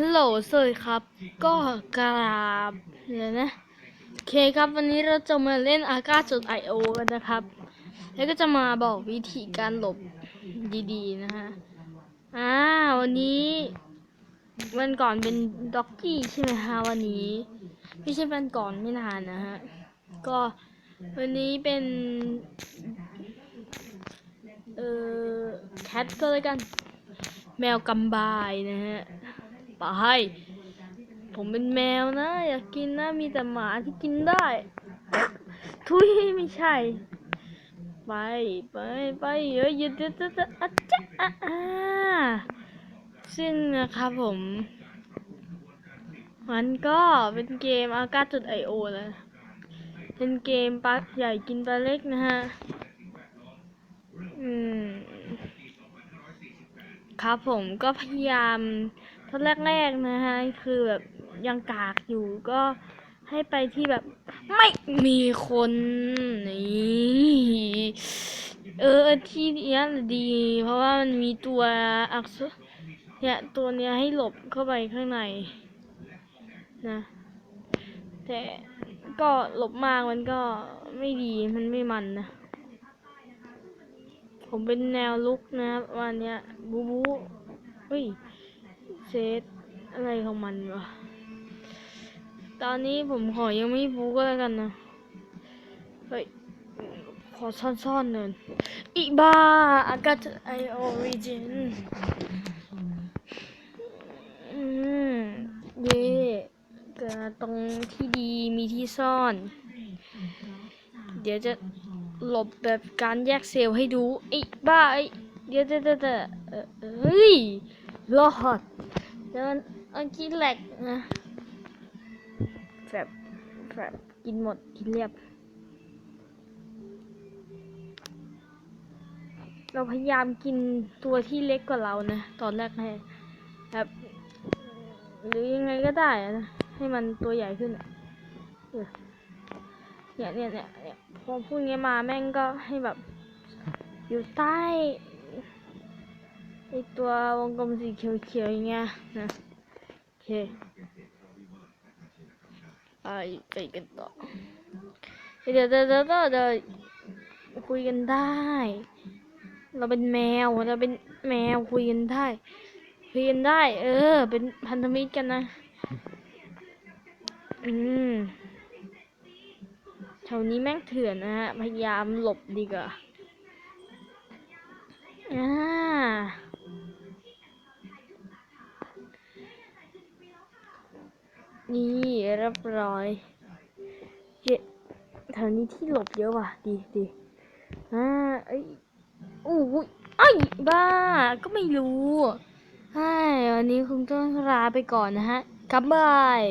ฮัลโหลสวัสดีครับ ก็กราบเดี๋ยนะโอเคครับวันนี้เราจะมาเล่น a g a i o กันนะครับ แล้วก็จะมาบอกวิธีการหลบดีๆนะฮะอ่าวันนี้วันก่อนเป็นด็อกกี้ใช่ไหมฮะวันนี้ไม่ใช่วันก่อนไม่นานนะฮะก็วันนี้เป็นเอ่อแคทก็เลยกัน แมวกำบายนะฮะ ไป ผมเป็นแมวนะ อยากกินนะ มีแต่หมาที่กินได้ ทุยไม่ใช่ ไปไปไปเยอะเยอะเยอะเยอะอะจ๊ะอะอ่าซึ่งนะครับผม มันก็เป็นเกมอากาจุดไอโอนะเป็นเกมปลาใหญ่กินปลาเล็กนะฮะ อืม ครับผมก็พยายาม ตอนแรกๆนะฮะคือแบบยังกากอยู่ก็ให้ไปที่แบบไม่มีคนนี่เออที่เนี้ยดี เพราะว่ามันมีตัวอักษรเนี่ยตัวเนี้ยให้หลบเข้าไปข้างในนะแต่ก็หลบมากมันก็ไม่ดีมันไม่มันนะ ผมเป็นแนวลุกนะครับวันเนี้ยบูบูเฮ้ย เซตอะไรของมันวะ ตอนนี้ผมขอยังไม่บูก็แล้วกันนะ เฮ้ย ขอซ่อนๆหน่อยอีบ้าอากาศไอออริจินอืมเย่เกิดตรงที่ดีมีที่ซ่อน เดี๋ยวจะหลบแบบการแยกเซลล์ให้ดูไอ้บ้าไอ้เดี๋ยวเดี๋ยวเดี๋ยวเดี๋ยวเอ่อเฮ้ยรอด เดินเอากินแหลกนะแบบแบบกินหมดกินเรียบ เราพยายามกินตัวที่เล็กกว่าเรานะ ตอนแรกให้แบบหรือยังไงก็ได้นะ ให้มันตัวใหญ่ขึ้นเนี่ยเนี่ยเนี่ยเนี่ยพอพูดงี้มาแม่งก็ให้แบบ อยู่ใต้ ไอตัววงกลมสีเขียวๆอย่างเงี้ยนะโอเคไปไปกันต่อเดี๋ยวเดี๋ยวเดี๋ยวเดี๋ยวเดี๋ยวคุยกันได้ เราเป็นแมวเราเป็นแมวคุยกันได้คุยกันได้ เออ เป็นพันธมิตรกันนะอืมแถวนี้แม่งเถื่อนนะฮะ พยายามหลบดีกว่าอ่า นี่เรียบร้อยเฮ้แถวนี้ที่หลบเยอะว่ะ ดีดีอ่าเอ้ยอู้ยไอ้ยบ้า ก็ไม่รู้ใช่วันนี้คงต้องลาไปก่อนนะฮะกลับบาย